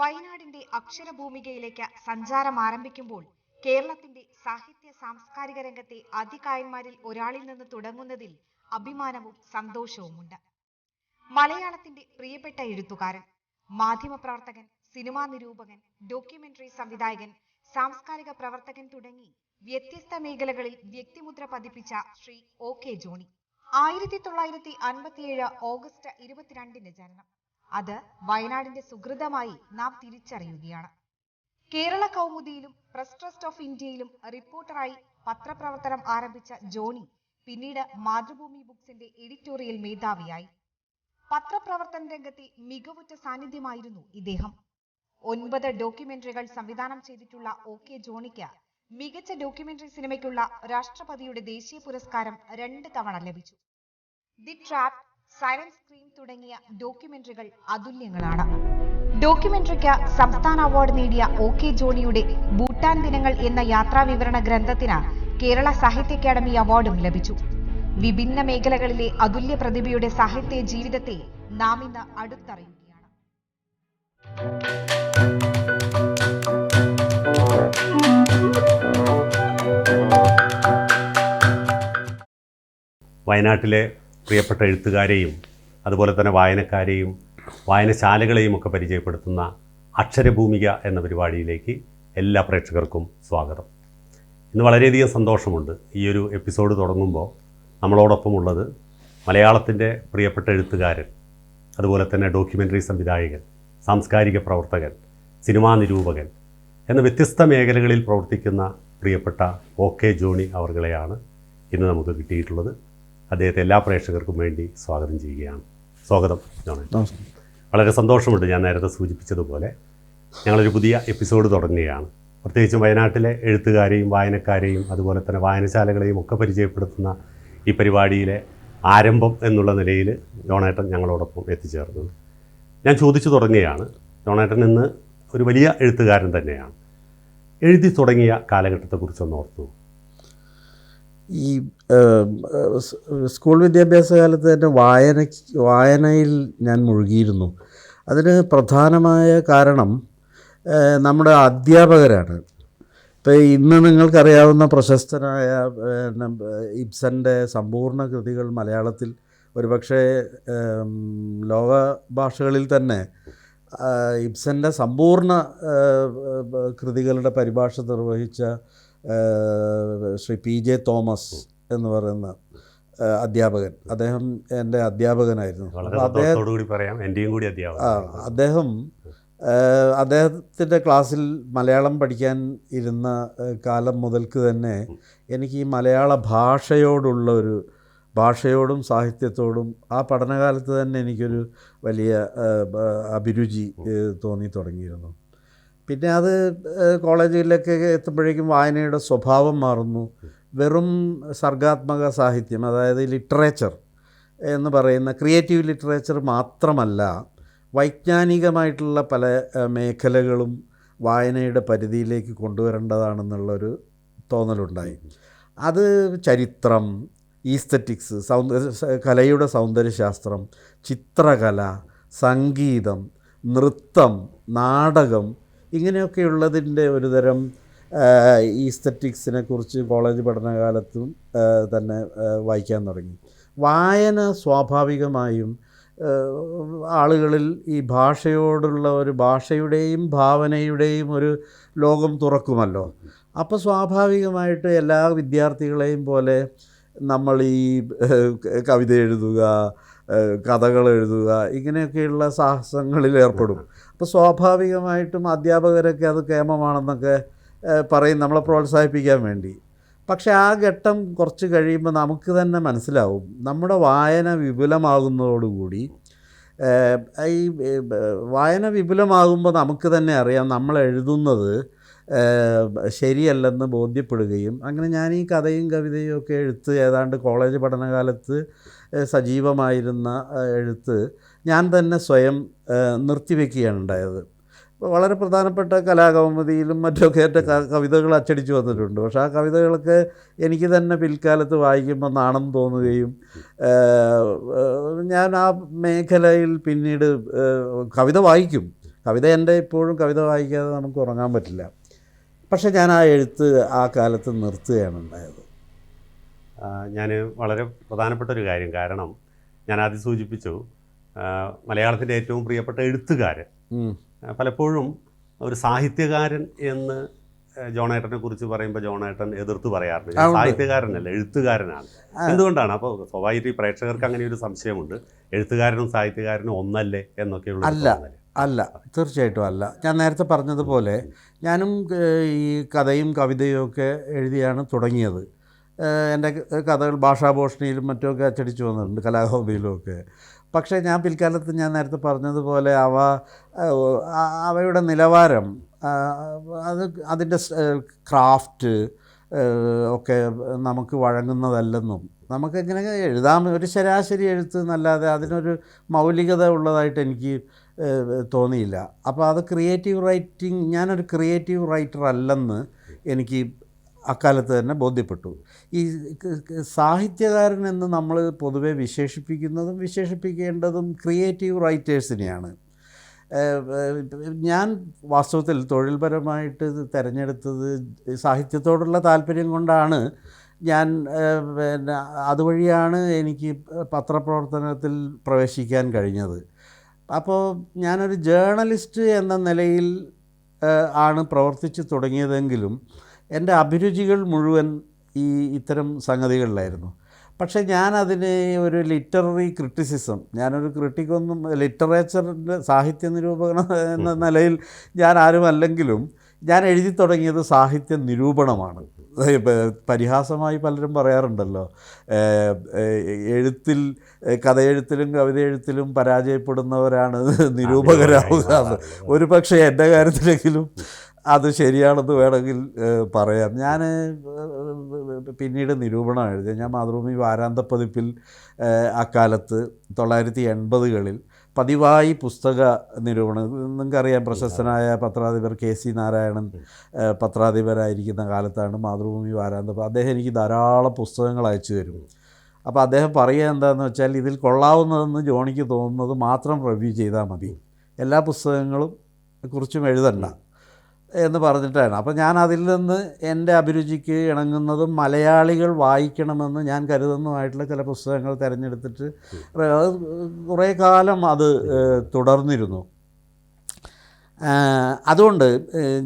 വയനാടിന്റെ അക്ഷരഭൂമികയിലേക്ക് സഞ്ചാരം ആരംഭിക്കുമ്പോൾ കേരളത്തിന്റെ സാഹിത്യ സാംസ്കാരിക രംഗത്തെ അതികായന്മാരിൽ ഒരാളിൽ നിന്ന് തുടങ്ങുന്നതിൽ അഭിമാനവും സന്തോഷവുമുണ്ട്. മലയാളത്തിന്റെ പ്രിയപ്പെട്ട എഴുത്തുകാരൻ മാധ്യമപ്രവർത്തകൻ സിനിമാ നിരൂപകൻ ഡോക്യുമെന്ററി സംവിധായകൻ സാംസ്കാരിക പ്രവർത്തകൻ തുടങ്ങി വ്യത്യസ്ത മേഖലകളിൽ വ്യക്തിമുദ്ര പതിപ്പിച്ച ശ്രീ ഒ കെ ജോണി. ആയിരത്തി തൊള്ളായിരത്തി അൻപത്തിയേഴ് ഓഗസ്റ്റ് ഇരുപത്തിരണ്ടിന് ജനനം. അത് വയനാടിന്റെ സുഹൃതമായി നാം തിരിച്ചറിയുകയാണ്. കേരള കൗമുദിയിലും പ്രസ് ട്രസ്റ്റ് ഓഫ് ഇന്ത്യയിലും റിപ്പോർട്ടറായി പത്രപ്രവർത്തനം ആരംഭിച്ച ജോണി പിന്നീട് മാതൃഭൂമി ബുക്സിന്റെ എഡിറ്റോറിയൽ മേധാവിയായി. പത്രപ്രവർത്തന രംഗത്തെ മികവുറ്റ സാന്നിധ്യമായിരുന്നു ഇദ്ദേഹം. ഒൻപത് ഡോക്യുമെന്ററികൾ സംവിധാനം ചെയ്തിട്ടുള്ള ഒ കെ ജോണിക്ക് മികച്ച ഡോക്യുമെന്ററി സിനിമയ്ക്കുള്ള രാഷ്ട്രപതിയുടെ ദേശീയ പുരസ്കാരം രണ്ട് തവണ ലഭിച്ചു. ദി ട്രാപ്പ് സൈലന്റ് സ്ക്രീൻ തുടങ്ങിയ ഡോക്യുമെന്ററികൾ അതുല്യങ്ങളാണ്. ഡോക്യുമെന്ററിക്ക് സംസ്ഥാന അവാർഡ് നേടിയ ഒ കെ ജോണിയുടെ ഭൂട്ടാൻ ദിനങ്ങൾ എന്ന യാത്രാവിവരണ ഗ്രന്ഥത്തിന് കേരള സാഹിത്യ അക്കാദമി അവാർഡും ലഭിച്ചു. വിഭിന്ന മേഖലകളിലെ അതുല്യ പ്രതിഭയുടെ സാഹിത്യ ജീവിതത്തെ നാം ഇന്ന് അടുത്തറിയുകയാണ്. വയനാട്ടിലെ പ്രിയപ്പെട്ട എഴുത്തുകാരെയും അതുപോലെ തന്നെ വായനക്കാരെയും വായനശാലകളെയും ഒക്കെ പരിചയപ്പെടുത്തുന്ന അക്ഷരഭൂമിക എന്ന പരിപാടിയിലേക്ക് എല്ലാ പ്രേക്ഷകർക്കും സ്വാഗതം. ഇന്ന് വളരെയധികം സന്തോഷമുണ്ട്. ഈ ഒരു എപ്പിസോഡ് തുടങ്ങുമ്പോൾ നമ്മളോടൊപ്പം ഉള്ളത് മലയാളത്തിന്റെ പ്രിയപ്പെട്ട എഴുത്തുകാരൻ അതുപോലെ തന്നെ ഡോക്യുമെന്ററി സംവിധായകൻ സാംസ്കാരിക പ്രവർത്തകൻ സിനിമാ നിരൂപകൻ എന്ന വ്യത്യസ്ത മേഖലകളിൽ പ്രവർത്തിക്കുന്ന പ്രിയപ്പെട്ട ഒ കെ ജോണി അവർകളെയാണ് ഇന്ന് നമുക്ക് കിട്ടിയിട്ടുള്ളത്. അദ്ദേഹത്തെ എല്ലാ പ്രേക്ഷകർക്കും വേണ്ടി സ്വാഗതം ചെയ്യുകയാണ്. സ്വാഗതം ജോണേ. വളരെ സന്തോഷമുണ്ട് ഞാൻ നേരത്തെ സൂചിപ്പിച്ചതുപോലെ ഞങ്ങളൊരു പുതിയ എപ്പിസോഡ് തുടങ്ങുകയാണ്. പ്രത്യേകിച്ചും വയനാട്ടിലെ എഴുത്തുകാരെയും വായനക്കാരെയും അതുപോലെ തന്നെ വായനശാലകളെയും ഒക്കെ പരിചയപ്പെടുത്തുന്ന ഈ പരിപാടിയിലെ ആരംഭം എന്നുള്ള നിലയിൽ ജോണേട്ടൻ ഞങ്ങളോടൊപ്പം എത്തിച്ചേർന്നത് ഞാൻ ചോദിച്ചു തുടങ്ങുകയാണ് ജോണേട്ടൻ ഇന്ന് ഒരു വലിയ എഴുത്തുകാരൻ തന്നെയാണ്. എഴുതി തുടങ്ങിയ കാലഘട്ടത്തെക്കുറിച്ചൊന്ന് ഓർത്തു. ഈ സ്കൂൾ വിദ്യാഭ്യാസ കാലത്ത് തന്നെ വായന വായനയിൽ ഞാൻ മുഴുകിയിരുന്നു. അതിന് പ്രധാനമായ കാരണം നമ്മുടെ അധ്യാപകരാണ്. ഇപ്പോൾ ഇന്ന് നിങ്ങൾക്കറിയാവുന്ന പ്രശസ്തനായ ഇബ്സന്റെ സമ്പൂർണ കൃതികൾ മലയാളത്തിൽ ഒരുപക്ഷെ ലോക ഭാഷകളിൽ തന്നെ ഇബ്സന്റെ സമ്പൂർണ കൃതികളുടെ പരിഭാഷ നിർവഹിച്ച ശ്രീ പി ജെ തോമസ് എന്ന് പറയുന്ന അധ്യാപകൻ. അദ്ദേഹം എന്റെ അധ്യാപകനായിരുന്നു. വളരെ അപ്പോൾ അദ്ദേഹം കൂടി പറയാം. എന്റെയും കൂടി ആ അദ്ദേഹം അദ്ദേഹത്തിന്റെ ക്ലാസ്സിൽ മലയാളം പഠിക്കാൻ ഇരുന്ന കാലം മുതൽക്ക് തന്നെ എനിക്ക് ഈ മലയാള ഭാഷയോടുള്ള ഒരു ഭാഷയോടും സാഹിത്യത്തോടും ആ പഠനകാലത്ത് തന്നെ എനിക്കൊരു വലിയ അഭിരുചി തോന്നി തുടങ്ങിയിരുന്നു. പിന്നെ അത് കോളേജിലൊക്കെ എത്തുമ്പോഴേക്കും വായനയുടെ സ്വഭാവം മാറുന്നു. വെറും സർഗാത്മക സാഹിത്യം അതായത് ലിറ്ററേച്ചർ എന്ന് പറയുന്ന ക്രിയേറ്റീവ് ലിറ്ററേച്ചർ മാത്രമല്ല വൈജ്ഞാനികമായിട്ടുള്ള പല മേഖലകളും വായനയുടെ പരിധിയിലേക്ക് കൊണ്ടുവരേണ്ടതാണെന്നുള്ളൊരു തോന്നലുണ്ടായി. അത് ചരിത്രം ഈസ്തറ്റിക്സ് സൗന്ദര്യ കലയുടെ സൗന്ദര്യശാസ്ത്രം ചിത്രകല സംഗീതം നൃത്തം നാടകം ഇങ്ങനെയൊക്കെയുള്ളതിന്റെ ഒരു തരം ഈസ്തറ്റിക്സിനെ കുറിച്ച് കോളേജ് പഠനകാലത്തും തന്നെ വായിക്കാൻ തുടങ്ങി. വായന സ്വാഭാവികമായും ആളുകളിൽ ഈ ഭാഷയോടുള്ള ഒരു ഭാഷയുടെയും ഭാവനയുടെയും ഒരു ലോകം തുറക്കുമല്ലോ. അപ്പോൾ സ്വാഭാവികമായിട്ട് എല്ലാ വിദ്യാർത്ഥികളെയും പോലെ നമ്മൾ ഈ കവിത എഴുതുക കഥകൾ എഴുതുക ഇങ്ങനെയൊക്കെയുള്ള സാഹസങ്ങളിൽ ഏർപ്പെടും. അപ്പോൾ സ്വാഭാവികമായിട്ടും അധ്യാപകരൊക്കെ അത് കേമമാണെന്നൊക്കെ പറയും നമ്മളെ പ്രോത്സാഹിപ്പിക്കാൻ വേണ്ടി. പക്ഷേ ആ ഘട്ടം കുറച്ച് കഴിയുമ്പോൾ നമുക്ക് തന്നെ മനസ്സിലാവും. നമ്മുടെ വായന വിപുലമാകുന്നതോടുകൂടി ഈ വായന വിപുലമാകുമ്പോൾ നമുക്ക് തന്നെ അറിയാം നമ്മൾ എഴുതുന്നത് ശരിയല്ലെന്ന് ബോധ്യപ്പെടുകയും അങ്ങനെ ഞാൻ ഈ കഥയും കവിതയും ഒക്കെ എഴുത്ത് ഏതാണ്ട് കോളേജ് പഠനകാലത്ത് സജീവമായിരുന്ന എഴുത്ത് ഞാൻ തന്നെ സ്വയം നിർത്തിവെക്കുകയാണ് ഉണ്ടായത്. വളരെ പ്രധാനപ്പെട്ട കലാകൗമുദിയിലും മറ്റൊക്കെ എന്റെ കവിതകൾ അച്ചടിച്ചു വന്നിട്ടുണ്ട്. പക്ഷേ ആ കവിതകളൊക്കെ എനിക്ക് തന്നെ പിൽക്കാലത്ത് വായിക്കുമ്പോൾ നാണം തോന്നുകയും ഞാൻ ആ മേഖലയിൽ പിന്നീട് കവിത വായിക്കും. കവിത എന്റെ ഇപ്പോഴും കവിത വായിക്കാതെ നമുക്ക് ഉറങ്ങാൻ പറ്റില്ല. പക്ഷേ ഞാൻ ആ എഴുത്ത് ആ കാലത്ത് നിർത്തുകയാണ് ഉണ്ടായത്. ഞാൻ വളരെ പ്രധാനപ്പെട്ട ഒരു കാര്യം. കാരണം ഞാൻ ആദ്യം സൂചിപ്പിച്ചു മലയാളത്തിന്റെ ഏറ്റവും പ്രിയപ്പെട്ട എഴുത്തുകാരൻ. പലപ്പോഴും ഒരു സാഹിത്യകാരൻ എന്ന് ജോണേട്ടനെ കുറിച്ച് പറയുമ്പോൾ ജോണേട്ടൻ എതിർത്ത് പറയാറുണ്ട്. സാഹിത്യകാരനല്ല എഴുത്തുകാരനാണ്. എന്തുകൊണ്ടാണ്? അപ്പോൾ സ്വാഭാവികമായിട്ട് ഈ പ്രേക്ഷകർക്ക് അങ്ങനെ ഒരു സംശയമുണ്ട്. എഴുത്തുകാരനും സാഹിത്യകാരനും ഒന്നല്ലേ എന്നൊക്കെയുള്ള അല്ല. അല്ല തീർച്ചയായിട്ടും അല്ല. ഞാൻ നേരത്തെ പറഞ്ഞതുപോലെ ഞാനും ഈ കഥയും കവിതയും ഒക്കെ എഴുതിയാണ് തുടങ്ങിയത്. എന്റെ കഥകൾ ഭാഷാഭൂഷണിയിലും മറ്റുമൊക്കെ അച്ചടിച്ചു വന്നിട്ടുണ്ട് ഒക്കെ. പക്ഷേ ഞാൻ പിൽക്കാലത്ത് ഞാൻ നേരത്തെ പറഞ്ഞതുപോലെ അവ അവയുടെ നിലവാരം അത് അതിന്റെ ക്രാഫ്റ്റ് ഒക്കെ നമുക്ക് വഴങ്ങുന്നതല്ലെന്നും നമുക്ക് ഇങ്ങനെ എഴുതാൻ ഒരു ശരാശരി എഴുത്ത് എന്നല്ലാതെ അതിനൊരു മൗലികത ഉള്ളതായിട്ട് എനിക്ക് തോന്നിയില്ല. അപ്പോൾ അത് ക്രിയേറ്റീവ് റൈറ്റിംഗ് ഞാനൊരു ക്രിയേറ്റീവ് റൈറ്റർ അല്ലെന്ന് എനിക്ക് അക്കാലത്ത് തന്നെ ബോധ്യപ്പെട്ടു. ഈ സാഹിത്യകാരൻ എന്ന് നമ്മൾ പൊതുവെ വിശേഷിപ്പിക്കുന്നതും വിശേഷിപ്പിക്കേണ്ടതും ക്രിയേറ്റീവ് റൈറ്റേഴ്സിനെയാണ്. ഞാൻ വാസ്തവത്തിൽ തൊഴിൽപരമായിട്ട് തിരഞ്ഞെടുത്തത് സാഹിത്യത്തോടുള്ള താല്പര്യം കൊണ്ടാണ്. ഞാൻ പിന്നെ അതുവഴിയാണ് എനിക്ക് പത്രപ്രവർത്തനത്തിൽ പ്രവേശിക്കാൻ കഴിഞ്ഞത്. അപ്പോൾ ഞാനൊരു ജേർണലിസ്റ്റ് എന്ന നിലയിൽ ആണ് പ്രവർത്തിച്ചു തുടങ്ങിയതെങ്കിലും എന്റെ അഭിരുചികൾ മുഴുവൻ ഈ ഇത്തരം സംഗതികളിലായിരുന്നു. പക്ഷേ ഞാനതിന് ഒരു ലിറ്റററി ക്രിറ്റിസിസം ഞാനൊരു ക്രിട്ടിക്കൊന്നും ലിറ്ററേച്ചറിന്റെ സാഹിത്യ നിരൂപകൻ എന്ന നിലയിൽ ഞാൻ ആരുമല്ലെങ്കിലും ഞാൻ എഴുതി തുടങ്ങിയത് സാഹിത്യ നിരൂപണമാണ്. പരിഹാസമായി പലരും പറയാറുണ്ടല്ലോ എഴുത്തിൽ കഥ കഥയെഴുത്തിലും കവിത എഴുത്തിലും പരാജയപ്പെടുന്നവരാണ് നിരൂപകരാവുക. ഒരു പക്ഷേ എന്റെ കാര്യത്തിലെങ്കിലും അത് ശരിയാണെന്ന് വേണമെങ്കിൽ പറയാം. ഞാൻ പിന്നീട് നിരൂപണം എഴുതി ഞാൻ മാതൃഭൂമി വാരാന്തപ്പതിപ്പിൽ അക്കാലത്ത് തൊള്ളായിരത്തി എൺപതുകളിൽ പതിവായി പുസ്തക നിരൂപണം നിങ്ങൾക്കറിയാം പ്രശസ്തനായ പത്രാധിപർ കെ സി നാരായണൻ പത്രാധിപരായിരിക്കുന്ന കാലത്താണ് മാതൃഭൂമി വാരാന്തപ്പം അദ്ദേഹം എനിക്ക് ധാരാളം പുസ്തകങ്ങൾ അയച്ചു തരും. അപ്പോൾ അദ്ദേഹം പറയുക എന്താണെന്ന് വെച്ചാൽ ഇതിൽ കൊള്ളാവുന്നതെന്ന് ജോണിക്ക് തോന്നുന്നത് മാത്രം റിവ്യൂ ചെയ്താൽ മതി. എല്ലാ പുസ്തകങ്ങളും കുറിച്ചും എഴുതണ്ട. എന്ന് പറഞ്ഞിട്ടാണ്. അപ്പോൾ ഞാൻ അതിൽ നിന്ന് എന്റെ അഭിരുചിക്ക് ഇണങ്ങുന്നതും മലയാളികൾ വായിക്കണമെന്ന് ഞാൻ കരുതുന്നതുമായിട്ടുള്ള ചില പുസ്തകങ്ങൾ തിരഞ്ഞെടുത്തിട്ട് അത് കുറേ കാലം അത് തുടർന്നിരുന്നു. അതുകൊണ്ട്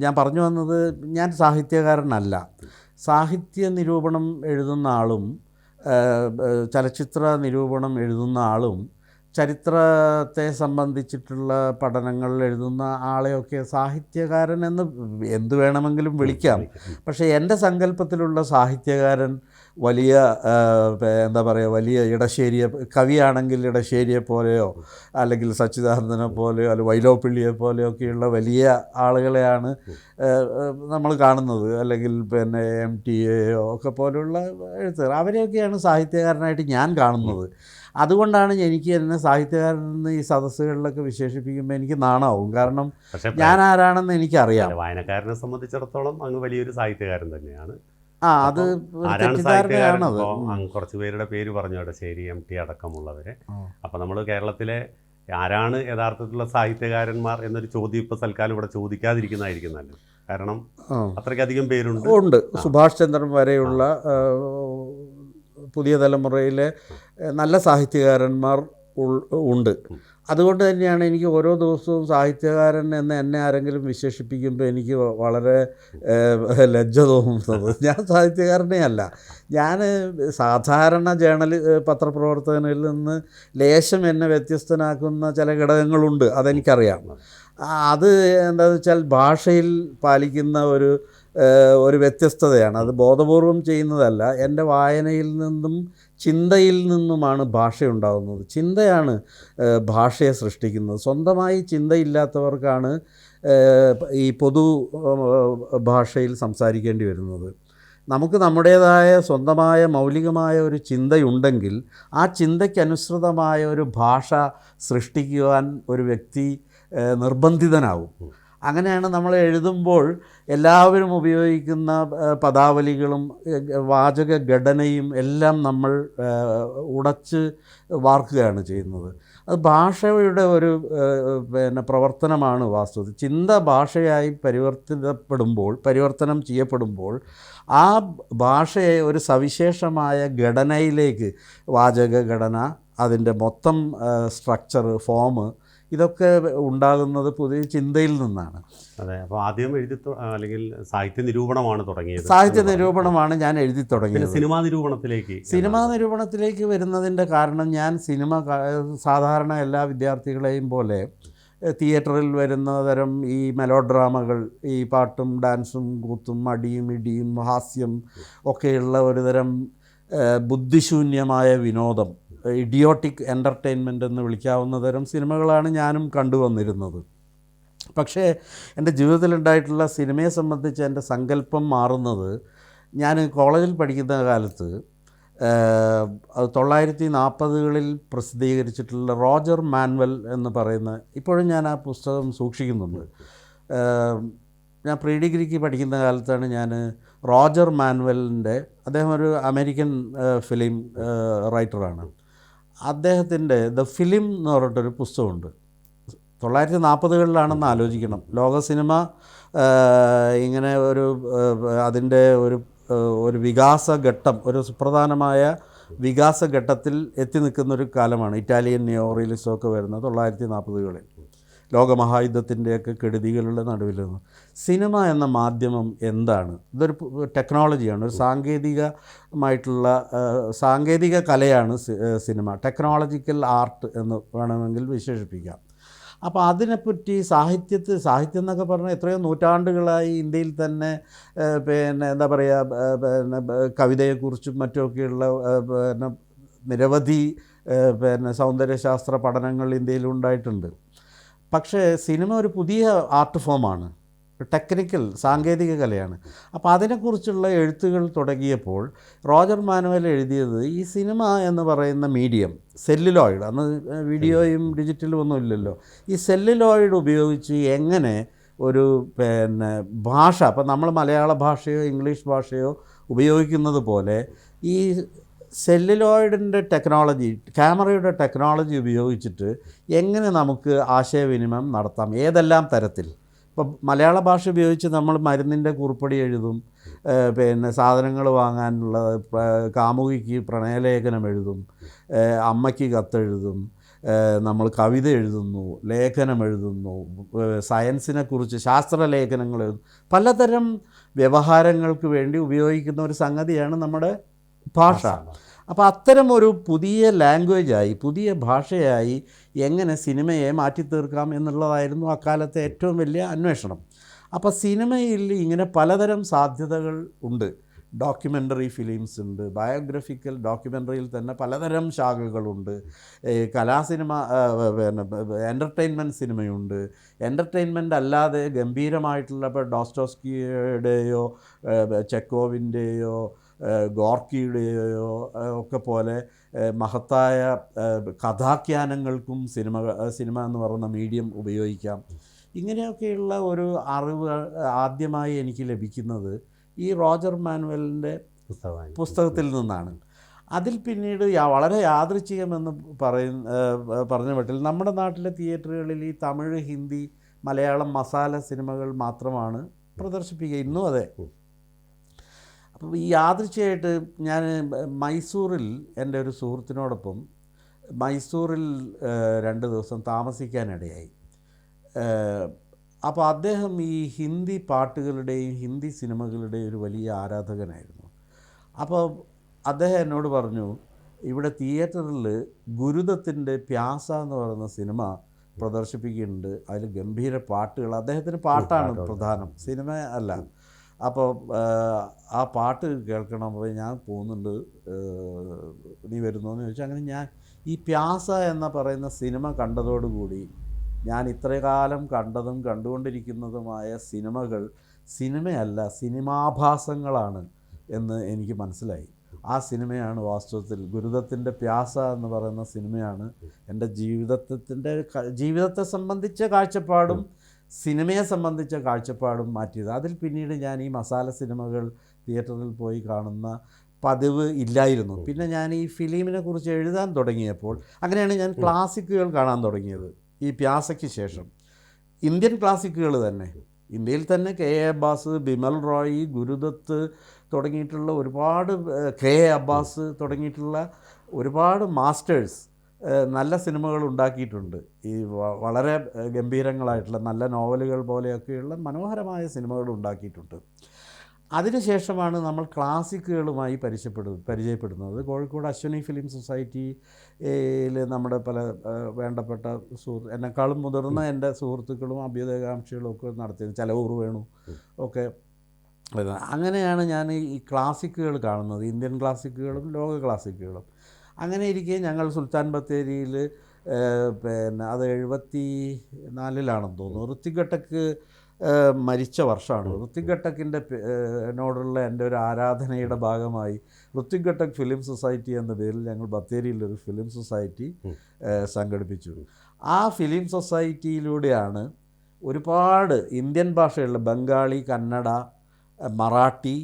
ഞാൻ പറഞ്ഞു വന്നത് ഞാൻ സാഹിത്യകാരനല്ല. സാഹിത്യ നിരൂപണം എഴുതുന്ന ആളും ചലച്ചിത്ര നിരൂപണം എഴുതുന്ന ആളും ചരിത്രത്തെ സംബന്ധിച്ചിട്ടുള്ള പഠനങ്ങൾ എഴുതുന്ന ആളെയൊക്കെ സാഹിത്യകാരൻ എന്ന് എന്ത് വേണമെങ്കിലും വിളിക്കാം. പക്ഷേ എന്റെ സങ്കല്പത്തിലുള്ള സാഹിത്യകാരൻ വലിയ എന്താ പറയുക വലിയ ഇടശ്ശേരിയെ കവിയാണെങ്കിൽ ഇടശ്ശേരിയെ പോലെയോ അല്ലെങ്കിൽ സച്ചിദാനന്ദനെ പോലെയോ അല്ലെങ്കിൽ വൈലോപ്പിള്ളിയെ പോലെയോ ഒക്കെയുള്ള വലിയ ആളുകളെയാണ് നമ്മൾ കാണുന്നത്. അല്ലെങ്കിൽ പിന്നെ എം ടി എയോ ഒക്കെ പോലെയുള്ള എഴുത്തുകാർ. അവരെയൊക്കെയാണ് സാഹിത്യകാരനായിട്ട് ഞാൻ കാണുന്നത്. അതുകൊണ്ടാണ് എനിക്ക് എന്നെ സാഹിത്യകാരൻ എന്ന് ഈ സദസ്സുകളിലൊക്കെ വിശേഷിപ്പിക്കുമ്പോൾ എനിക്ക് നാണാവും. കാരണം ഞാൻ ആരാണെന്ന് എനിക്കറിയാം. വായനക്കാരനെ സംബന്ധിച്ചിടത്തോളം അങ്ങ് വലിയൊരു സാഹിത്യകാരൻ തന്നെയാണ്. ആ അത് തെറ്റിദ്ധാരണയാണത്. അങ്ങ് കുറച്ച് പേരുടെ പേര് പറഞ്ഞു കേട്ടോ ശരി എം ടി അടക്കമുള്ളവരെ. അപ്പോൾ നമ്മൾ കേരളത്തിലെ ആരാണ് യഥാർത്ഥത്തിലുള്ള സാഹിത്യകാരന്മാർ എന്നൊരു ചോദ്യം ഇപ്പോൾ തൽക്കാലം ഇവിടെ ചോദിക്കാതിരിക്കുന്നതായിരിക്കും നല്ലത്. കാരണം. അത്രയ്ക്കധികം പേരുണ്ട്. ഉണ്ട്. സുഭാഷ് ചന്ദ്രൻ വരെയുള്ള പുതിയ തലമുറയിലെ നല്ല സാഹിത്യകാരന്മാർ ഉണ്ട്. അതുകൊണ്ട് തന്നെയാണ് എനിക്ക് ഓരോ ദിവസവും സാഹിത്യകാരൻ എന്ന് എന്നെ ആരെങ്കിലും വിശേഷിപ്പിക്കുമ്പോൾ എനിക്ക് വളരെ ലജ്ജ തോന്നുന്നത്. ഞാൻ സാഹിത്യകാരനേ അല്ല. ഞാൻ സാധാരണ ജേണൽ പത്രപ്രവർത്തകനിൽ നിന്ന് ലേശം എന്നെ വ്യത്യസ്തനാക്കുന്ന ചില ഘടകങ്ങളുണ്ട് അതെനിക്കറിയാം. അത് എന്താണെന്ന് വെച്ചാൽ ഭാഷയിൽ പാലിക്കുന്ന ഒരു ഒരു വ്യത്യസ്തതയാണ്. അത് ബോധപൂർവം ചെയ്യുന്നതല്ല. എന്റെ വായനയിൽ നിന്നും ചിന്തയിൽ നിന്നുമാണ് ഭാഷ ഉണ്ടാകുന്നത് ചിന്തയാണ് ഭാഷയെ സൃഷ്ടിക്കുന്നത്. സ്വന്തമായി ചിന്തയില്ലാത്തവർക്കാണ് ഈ പൊതു ഭാഷയിൽ സംസാരിക്കേണ്ടി വരുന്നത്. നമുക്ക് നമ്മുടേതായ സ്വന്തമായ മൗലികമായ ഒരു ചിന്തയുണ്ടെങ്കിൽ ആ ചിന്തയ്ക്കനുസൃതമായ ഒരു ഭാഷ സൃഷ്ടിക്കുവാൻ ഒരു വ്യക്തി നിർബന്ധിതനാവും. അങ്ങനെയാണ് നമ്മൾ എഴുതുമ്പോൾ എല്ലാവരും ഉപയോഗിക്കുന്ന പദാവലികളും വാചക ഘടനയും എല്ലാം നമ്മൾ ഉടച്ച് വാർക്കുകയാണ് ചെയ്യുന്നത്. അത് ഭാഷയുടെ ഒരു പിന്നെ പ്രവർത്തനമാണ് വാസ്തവത്തിൽ ചിന്ത ഭാഷയായി പരിവർത്തിതപ്പെടുമ്പോൾ പരിവർത്തനം ചെയ്യപ്പെടുമ്പോൾ ആ ഭാഷയെ ഒരു സവിശേഷമായ ഘടനയിലേക്ക് വാചക ഘടന അതിന്റെ മൊത്തം സ്ട്രക്ചർ ഫോം ഇതൊക്കെ ഉണ്ടാകുന്നത് പുതിയ ചിന്തയിൽ നിന്നാണ്. അതെ അപ്പോൾ ആദ്യം എഴുതി അല്ലെങ്കിൽ സാഹിത്യ നിരൂപണമാണ് തുടങ്ങിയത്. സാഹിത്യ നിരൂപണമാണ് ഞാൻ എഴുതി തുടങ്ങിയത്. സിനിമാ നിരൂപണത്തിലേക്ക് സിനിമാ നിരൂപണത്തിലേക്ക് വരുന്നതിന്റെ കാരണം ഞാൻ സിനിമ സാധാരണ എല്ലാ വിദ്യാർത്ഥികളെയും പോലെ തിയേറ്ററിൽ വരുന്ന തരം ഈ മെലോഡ്രാമകൾ ഈ പാട്ടും ഡാൻസും കൂത്തും അടിയും ഇടിയും ഹാസ്യം ഒക്കെയുള്ള ഒരു തരം ബുദ്ധിശൂന്യമായ വിനോദം ഇഡിയോട്ടിക് എന്റർടൈൻമെന്റ് എന്ന് വിളിക്കാവുന്ന തരം സിനിമകളാണ് ഞാനും കണ്ടുവന്നിരുന്നത് പക്ഷേ എന്റെ ജീവിതത്തിലുണ്ടായിട്ടുള്ള സിനിമയെ സംബന്ധിച്ച് എന്റെ സങ്കല്പം മാറുന്നത് ഞാൻ കോളേജിൽ പഠിക്കുന്ന കാലത്ത് തൊള്ളായിരത്തി നാൽപ്പതുകളിൽ പ്രസിദ്ധീകരിച്ചിട്ടുള്ള റോജർ മാൻവൽ എന്ന് പറയുന്ന ഇപ്പോഴും ഞാൻ ആ പുസ്തകം സൂക്ഷിക്കുന്നുണ്ട്. ഞാൻ പ്രീ ഡിഗ്രിക്ക് പഠിക്കുന്ന കാലത്താണ് ഞാൻ റോജർ മാൻവലിന്റെ അദ്ദേഹം ഒരു അമേരിക്കൻ ഫിലിം റൈറ്ററാണ്. അദ്ദേഹത്തിന്റെ ദ ഫിലിം എന്ന് പറഞ്ഞിട്ടൊരു പുസ്തകമുണ്ട്. തൊള്ളായിരത്തി നാൽപ്പതുകളിലാണെന്ന് ആലോചിക്കണം. ലോക സിനിമ ഇങ്ങനെ ഒരു അതിന്റെ ഒരു ഒരു വികാസഘട്ടം ഒരു സുപ്രധാനമായ വികാസഘട്ടത്തിൽ എത്തി നിൽക്കുന്നൊരു കാലമാണ്. ഇറ്റാലിയൻ നിയോ ഒക്കെ വരുന്നത് തൊള്ളായിരത്തി നാൽപ്പതുകളിൽ ലോകമഹായുദ്ധത്തിന്റെയൊക്കെ കെടുതികളുടെ നടുവിൽ നിന്ന്. സിനിമ എന്ന മാധ്യമം എന്താണ്? ഇതൊരു ടെക്നോളജിയാണ്. ഒരു സാങ്കേതികമായിട്ടുള്ള സാങ്കേതിക കലയാണ് സിനിമ. ടെക്നോളജിക്കൽ ആർട്ട് എന്ന് വേണമെങ്കിൽ വിശേഷിപ്പിക്കാം. അപ്പോൾ അതിനെപ്പറ്റി സാഹിത്യത്തിൽ സാഹിത്യം എന്നൊക്കെ പറഞ്ഞാൽ എത്രയോ നൂറ്റാണ്ടുകളായി ഇന്ത്യയിൽ തന്നെ പിന്നെ എന്താ പറയുക പിന്നെ കവിതയെക്കുറിച്ചും മറ്റുമൊക്കെയുള്ള പിന്നെ നിരവധി പിന്നെ സൗന്ദര്യശാസ്ത്ര പഠനങ്ങൾ ഇന്ത്യയിൽ ഉണ്ടായിട്ടുണ്ട്. പക്ഷേ സിനിമ ഒരു പുതിയ ആർട്ട് ഫോമാണ്. ടെക്നിക്കൽ സാങ്കേതിക കലയാണ്. അപ്പോൾ അതിനെക്കുറിച്ചുള്ള എഴുത്തുകൾ തുടങ്ങിയപ്പോൾ റോജർ മാനുവൽ എഴുതിയത് ഈ സിനിമ എന്ന് പറയുന്ന മീഡിയം സെല്ലുലോയിഡ്. അന്ന് വീഡിയോയും ഡിജിറ്റലും ഒന്നും ഇല്ലല്ലോ. ഈ സെല്ലുലോയിഡ് ഉപയോഗിച്ച് എങ്ങനെ ഒരു പിന്നെ ഭാഷ അപ്പം നമ്മൾ മലയാള ഭാഷയോ ഇംഗ്ലീഷ് ഭാഷയോ ഉപയോഗിക്കുന്നത് പോലെ ഈ സെല്ലുലോയിഡിന്റെ ടെക്നോളജി ക്യാമറയുടെ ടെക്നോളജി ഉപയോഗിച്ചിട്ട് എങ്ങനെ നമുക്ക് ആശയവിനിമയം നടത്താം? ഏതെല്ലാം തരത്തിൽ? ഇപ്പം മലയാള ഭാഷ ഉപയോഗിച്ച് നമ്മൾ മരുന്നിന്റെ കുറിപ്പടി എഴുതും പിന്നെ സാധനങ്ങൾ വാങ്ങാനുള്ള കാമുകിക്ക് പ്രണയലേഖനം എഴുതും അമ്മയ്ക്ക് കത്തെഴുതും നമ്മൾ കവിത എഴുതുന്നു ലേഖനം എഴുതുന്നു സയൻസിനെക്കുറിച്ച് ശാസ്ത്രലേഖനങ്ങൾ എഴുതും. പലതരം വ്യവഹാരങ്ങൾക്ക് വേണ്ടി ഉപയോഗിക്കുന്ന ഒരു സംഗതിയാണ് നമ്മുടെ ഭാഷ. അപ്പോൾ അത്തരം ഒരു പുതിയ ലാംഗ്വേജായി പുതിയ ഭാഷയായി എങ്ങനെ സിനിമയെ മാറ്റിത്തീർക്കാം എന്നുള്ളതായിരുന്നു അക്കാലത്തെ ഏറ്റവും വലിയ അന്വേഷണം. അപ്പോൾ സിനിമയിൽ ഇങ്ങനെ പലതരം സാധ്യതകൾ ഉണ്ട്. ഡോക്യുമെന്ററി ഫിലിംസ് ഉണ്ട് ബയോഗ്രഫിക്കൽ ഡോക്യുമെന്ററിയിൽ തന്നെ പലതരം ശാഖകളുണ്ട്. കലാസിനിമ പിന്നെ എന്റർടൈൻമെന്റ് സിനിമയുണ്ട്. എന്റർടൈൻമെന്റ് അല്ലാതെ ഗംഭീരമായിട്ടുള്ള ഇപ്പോൾ ഡോസ്റ്റോസ്കിയുടെയോ ചെക്കോവിന്റെയോ ഗോർക്കിയുടെയോ ഒക്കെ പോലെ മഹത്തായ കഥാഖ്യാനങ്ങൾക്കും സിനിമ സിനിമ എന്ന് പറയുന്ന മീഡിയം ഉപയോഗിക്കാം. ഇങ്ങനെയൊക്കെയുള്ള ഒരു അറിവ് ആദ്യമായി എനിക്ക് ലഭിക്കുന്നത് ഈ റോജർ മാനുവലിന്റെ പുസ്തകത്തിൽ നിന്നാണ്. അതിൽ പിന്നീട് വളരെ യാദൃച്ഛികമെന്ന് പറയുന്ന പറഞ്ഞ മട്ടിൽ നമ്മുടെ നാട്ടിലെ തിയേറ്ററുകളിൽ ഈ തമിഴ് ഹിന്ദി മലയാളം മസാല സിനിമകൾ മാത്രമാണ് പ്രദർശിപ്പിക്കുക. ഇന്നും അതെ. ഈ യാദൃച്ഛയായിട്ട് ഞാൻ മൈസൂറിൽ എന്റെ ഒരു സുഹൃത്തിനോടൊപ്പം മൈസൂറിൽ രണ്ട് ദിവസം താമസിക്കാനിടയായി. അപ്പോൾ അദ്ദേഹം ഈ ഹിന്ദി പാട്ടുകളുടെയും ഹിന്ദി സിനിമകളുടെയും ഒരു വലിയ ആരാധകനായിരുന്നു. അപ്പോൾ അദ്ദേഹം എന്നോട് പറഞ്ഞു ഇവിടെ തിയേറ്ററിൽ ഗുരുദത്തിന്റെ പ്യാസ എന്ന് പറയുന്ന സിനിമ പ്രദർശിപ്പിക്കുന്നുണ്ട്. അതിൽ ഗംഭീര പാട്ടുകൾ അദ്ദേഹത്തിന് പാട്ടാണ് പ്രധാനം. സിനിമ അല്ല. അപ്പോൾ ആ പാട്ട് കേൾക്കണം. അപ്പോൾ ഞാൻ പോകുന്നുണ്ട് നീ വരുന്നോ എന്ന് ചോദിച്ചു. അങ്ങനെ ഞാൻ ഈ പ്യാസ എന്ന പറയുന്ന സിനിമ കണ്ടതോടുകൂടി ഞാൻ ഇത്രകാലം കണ്ടതും കണ്ടുകൊണ്ടിരിക്കുന്നതുമായ സിനിമകൾ സിനിമയല്ല സിനിമാഭാസങ്ങളാണ് എന്ന് എനിക്ക് മനസ്സിലായി. ആ സിനിമയാണ് വാസ്തവത്തിൽ ഗുരുദത്തിന്റെ പ്യാസ എന്ന് പറയുന്ന സിനിമയാണ് എന്റെ ജീവിതത്തിന്റെ ജീവിതത്തെ സംബന്ധിച്ച കാഴ്ചപ്പാടും സിനിമയെ സംബന്ധിച്ച കാഴ്ചപ്പാടും മാറ്റിയത്. അതിൽ പിന്നീട് ഞാൻ ഈ മസാല സിനിമകൾ തിയേറ്ററിൽ പോയി കാണുന്ന പതിവ് ഇല്ലായിരുന്നു. പിന്നെ ഞാൻ ഈ ഫിലിമിനെ കുറിച്ച് എഴുതാൻ തുടങ്ങിയപ്പോൾ അങ്ങനെയാണ് ഞാൻ ക്ലാസിക്കുകൾ കാണാൻ തുടങ്ങിയത്. ഈ പ്യാസയ്ക്ക് ശേഷം. ഇന്ത്യൻ ക്ലാസിക്കുകൾ തന്നെ. ഇന്ത്യയിൽ തന്നെ കെ എ അബ്ബാസ് ബിമൽ റോയ് ഗുരുദത്ത് തുടങ്ങിയിട്ടുള്ള ഒരുപാട് കെ എ അബ്ബാസ് തുടങ്ങിയിട്ടുള്ള ഒരുപാട് മാസ്റ്റേഴ്സ് നല്ല സിനിമകൾ ഉണ്ടാക്കിയിട്ടുണ്ട്. ഈ വളരെ ഗംഭീരങ്ങളായിട്ടുള്ള നല്ല നോവലുകൾ പോലെയൊക്കെയുള്ള മനോഹരമായ സിനിമകൾ ഉണ്ടാക്കിയിട്ടുണ്ട്. അതിനുശേഷമാണ് നമ്മൾ ക്ലാസിക്കുകളുമായി പരിചയപ്പെടു പരിചയപ്പെടുന്നത്. കോഴിക്കോട് അശ്വനി ഫിലിം സൊസൈറ്റിയിൽ നമ്മുടെ പല വേണ്ടപ്പെട്ട സുഹൃത്ത് എന്നെക്കാളും മുതിർന്ന എന്റെ സുഹൃത്തുക്കളും അഭ്യുദയകാംക്ഷികളും ഒക്കെ നടത്തിയത് ചിലവൂർ വേണു ഒക്കെ. അങ്ങനെയാണ് ഞാൻ ഈ ക്ലാസിക്കുകൾ കാണുന്നത്. ഇന്ത്യൻ ക്ലാസിക്കുകളും ലോക ക്ലാസിക്കുകളും. അങ്ങനെ ഇരിക്കെ ഞങ്ങൾ സുൽത്താൻ ബത്തേരിയിൽ പിന്നെ അത് എഴുപത്തി നാലിലാണെന്ന് തോന്നുന്നു ഋത്തിഘട്ടക്ക് മരിച്ച വർഷമാണ്. ഋത്തിഘട്ടക്കിന്റെ എന്നോടുള്ള എന്റെ ഒരു ആരാധനയുടെ ഭാഗമായി ഋത്തിഘട്ടക് ഫിലിം സൊസൈറ്റി എന്ന പേരിൽ ഞങ്ങൾ ബത്തേരിയിലൊരു ഫിലിം സൊസൈറ്റി സംഘടിപ്പിച്ചു. ആ ഫിലിം സൊസൈറ്റിയിലൂടെയാണ് ഒരുപാട് ഇന്ത്യൻ ഭാഷയുള്ള ബംഗാളി കന്നഡ മറാഠി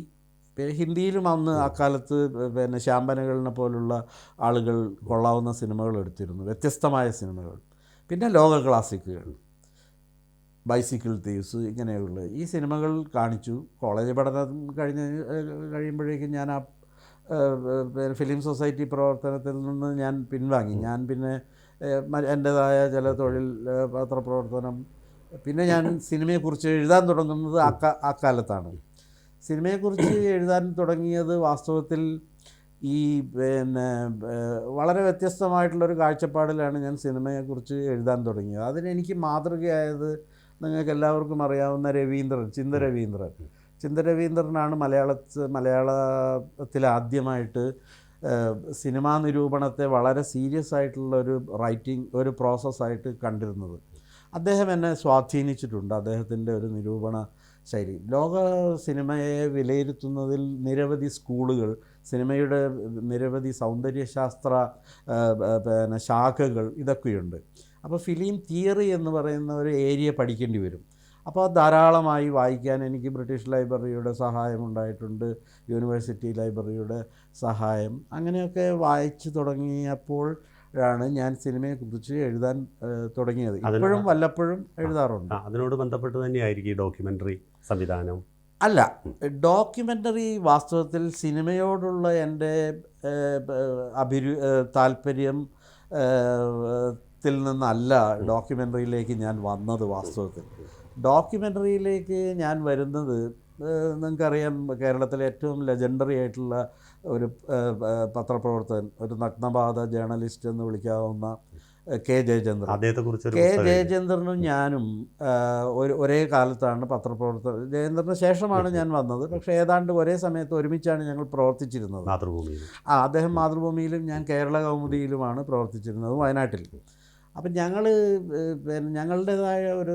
പിന്നെ ഹിന്ദിയിലും അന്ന് അക്കാലത്ത് പിന്നെ ശ്യാമ്പനകളിനെ പോലുള്ള ആളുകൾ കൊള്ളാവുന്ന സിനിമകൾ എടുത്തിരുന്നു. വ്യത്യസ്തമായ സിനിമകൾ. പിന്നെ ലോക ക്ലാസിക്കുകൾ. ബൈസിക്കിൾ തീവ്സ് ഇങ്ങനെയുള്ള ഈ സിനിമകൾ കാണിച്ചു. കോളേജ് പഠനം കഴിഞ്ഞ് കഴിയുമ്പോഴേക്കും ഞാൻ ആ പിന്നെ ഫിലിം സൊസൈറ്റി പ്രവർത്തനത്തിൽ നിന്ന് ഞാൻ പിൻവാങ്ങി. ഞാൻ പിന്നെ എന്റെതായ ചില തൊഴിൽ പത്രപ്രവർത്തനം. പിന്നെ ഞാൻ സിനിമയെക്കുറിച്ച് എഴുതാൻ തുടങ്ങുന്നത് ആ അക്കാലത്താണ് സിനിമയെക്കുറിച്ച് എഴുതാൻ തുടങ്ങിയത് വാസ്തവത്തിൽ ഈ പിന്നെ വളരെ വ്യത്യസ്തമായിട്ടുള്ളൊരു കാഴ്ചപ്പാടിലാണ് ഞാൻ സിനിമയെക്കുറിച്ച് എഴുതാൻ തുടങ്ങിയത്. അതിനെനിക്ക് മാതൃകയായത് നിങ്ങൾക്ക് എല്ലാവർക്കും അറിയാവുന്ന രവീന്ദ്രൻ ചിന്ത രവീന്ദ്രൻ. ചിന്ത രവീന്ദ്രനാണ് മലയാളത്തിൽ മലയാളത്തിൽ ആദ്യമായിട്ട് സിനിമാ നിരൂപണത്തെ വളരെ സീരിയസ് ആയിട്ടുള്ള ഒരു റൈറ്റിംഗ് ഒരു പ്രോസസ്സായിട്ട് കണ്ടിരുന്നത്. അദ്ദേഹം എന്നെ സ്വാധീനിച്ചിട്ടുണ്ട്. അദ്ദേഹത്തിന്റെ ഒരു നിരൂപണ ശൈലി ലോക സിനിമയെ വിലയിരുത്തുന്നതിൽ നിരവധി സ്കൂളുകൾ സിനിമയുടെ നിരവധി സൗന്ദര്യശാസ്ത്ര പിന്നെ ശാഖകൾ ഇതൊക്കെയുണ്ട്. അപ്പോൾ ഫിലിം തിയറി എന്ന് പറയുന്ന ഒരു ഏരിയ പഠിക്കേണ്ടി വരും. അപ്പോൾ ധാരാളമായി വായിക്കാൻ എനിക്ക് ബ്രിട്ടീഷ് ലൈബ്രറിയുടെ സഹായം ഉണ്ടായിട്ടുണ്ട് യൂണിവേഴ്സിറ്റി ലൈബ്രറിയുടെ സഹായം. അങ്ങനെയൊക്കെ വായിച്ചു തുടങ്ങിയപ്പോൾ ആണ് ഞാൻ സിനിമയെ കുറിച്ച് എഴുതാൻ തുടങ്ങിയത്. ഇപ്പോഴും വല്ലപ്പോഴും എഴുതാറുണ്ട്. അതിനോട് ബന്ധപ്പെട്ട് തന്നെയായിരിക്കും ഈ ഡോക്യുമെന്ററി സംവിധാനം. അല്ല ഡോക്യുമെന്ററി വാസ്തവത്തിൽ സിനിമയോടുള്ള എന്റെ അഭിരു താല്പര്യം ത്തിൽ നിന്നല്ല ഡോക്യുമെന്ററിയിലേക്ക് ഞാൻ വന്നത് വാസ്തവത്തിൽ. ഡോക്യുമെന്ററിയിലേക്ക് ഞാൻ വരുന്നത് നിങ്ങൾക്കറിയാം കേരളത്തിലെ ഏറ്റവും ലെജൻഡറി ആയിട്ടുള്ള ഒരു പത്രപ്രവർത്തകൻ ഒരു നഗ്നപാത ജേർണലിസ്റ്റ് എന്ന് വിളിക്കാവുന്ന കെ ജയചന്ദ്രൻ. അദ്ദേഹത്തെക്കുറിച്ചൊരു കെ ജയചന്ദ്രനും ഞാനും ഒരു ഒരേ കാലത്താണ് പത്രപ്രവർത്തകർ ജയചന്ദ്രന് ശേഷമാണ് ഞാൻ വന്നത്. പക്ഷേ ഏതാണ്ട് ഒരേ സമയത്ത് ഒരുമിച്ചാണ് ഞങ്ങൾ പ്രവർത്തിച്ചിരുന്നത്. മാതൃഭൂമിയിൽ. ആ അദ്ദേഹം മാതൃഭൂമിയിലും ഞാൻ കേരള കൗമുദിയിലുമാണ് പ്രവർത്തിച്ചിരുന്നത് വയനാട്ടിൽ. അപ്പം ഞങ്ങൾ ഞങ്ങളുടേതായ ഒരു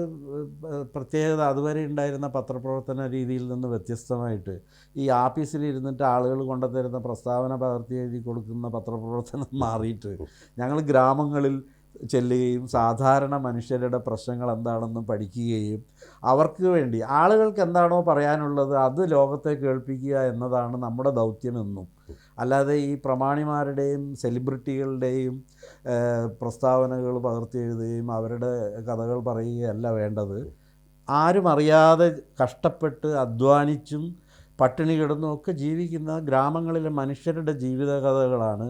പ്രത്യേകത അതുവരെ ഉണ്ടായിരുന്ന പത്രപ്രവർത്തന രീതിയിൽ നിന്ന് വ്യത്യസ്തമായിട്ട് ഈ ആഫീസിൽ ഇരുന്നിട്ട് ആളുകൾ കൊണ്ടുതരുന്ന പ്രസ്താവന പകർത്തി എഴുതി കൊടുക്കുന്ന പത്രപ്രവർത്തനം മാറിയിട്ട് ഞങ്ങൾ ഗ്രാമങ്ങളിൽ ചെല്ലുകയും സാധാരണ മനുഷ്യരുടെ പ്രശ്നങ്ങൾ എന്താണെന്ന് പഠിക്കുകയും അവർക്ക് വേണ്ടി ആളുകൾക്ക് എന്താണോ പറയാനുള്ളത് അത് ലോകത്തെ കേൾപ്പിക്കുക എന്നതാണ് നമ്മുടെ ദൗത്യമെന്നും അല്ലാതെ ഈ പ്രമാണിമാരുടെയും സെലിബ്രിറ്റികളുടെയും പ്രസ്താവനകൾ പകർത്തി എഴുതുകയും അവരുടെ കഥകൾ പറയുകയല്ല വേണ്ടത്. ആരും അറിയാതെ കഷ്ടപ്പെട്ട് അധ്വാനിച്ചും പട്ടിണി കിടന്നും ഒക്കെ ജീവിക്കുന്ന ഗ്രാമങ്ങളിലെ മനുഷ്യരുടെ ജീവിത കഥകളാണ്